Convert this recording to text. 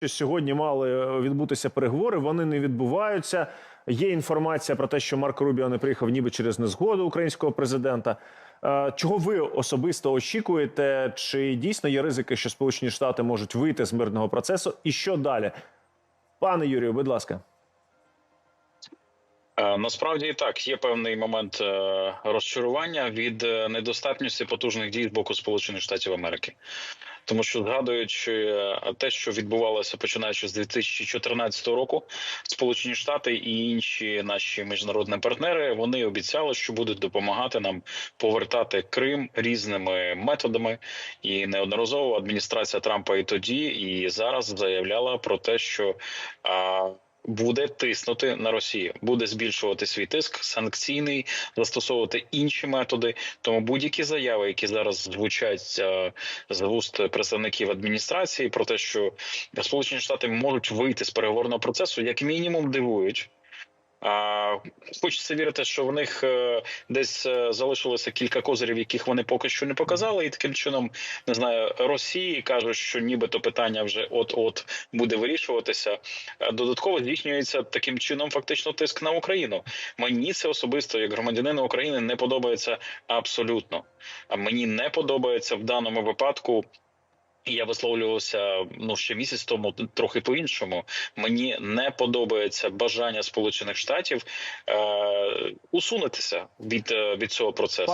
що сьогодні мали відбутися переговори. Вони не відбуваються. Є інформація про те, що Марко Рубіо не приїхав ніби через незгоду українського президента. Е, Чого ви особисто очікуєте? Чи дійсно є ризики, що Сполучені Штати можуть вийти з мирного процесу? І що далі? Пане Юрію, будь ласка. Е, Насправді і так є певний момент е, розчарування від е, недостатності потужних дій з боку Сполучених Штатів Америки, тому що згадуючи е, те, що відбувалося починаючи з 2014 року, Сполучені Штати і інші наші міжнародні партнери вони обіцяли, що будуть допомагати нам повертати Крим різними методами. І неодноразово адміністрація Трампа і тоді, і зараз заявляла про те, що буде тиснути на Росію, буде збільшувати свій тиск, санкційний, застосовувати інші методи. Тому будь-які заяви, які зараз звучать е, з вуст представників адміністрації, про те, що Сполучені Штати можуть вийти з переговорного процесу, як мінімум дивують. А, хочеться вірити, що в них е, десь е, залишилося кілька козирів, яких вони поки що не показали, і таким чином не знаю, Росії кажуть, що нібито питання вже от-от буде вирішуватися. Е, Додатково здійснюється таким чином фактично тиск на Україну. Мені це особисто, як громадянину України, не подобається абсолютно. А мені не подобається в даному випадку. Я висловлювався ну ще місяць тому трохи по іншому. Мені не подобається бажання Сполучених Штатів е, усунутися від, е, від цього процесу.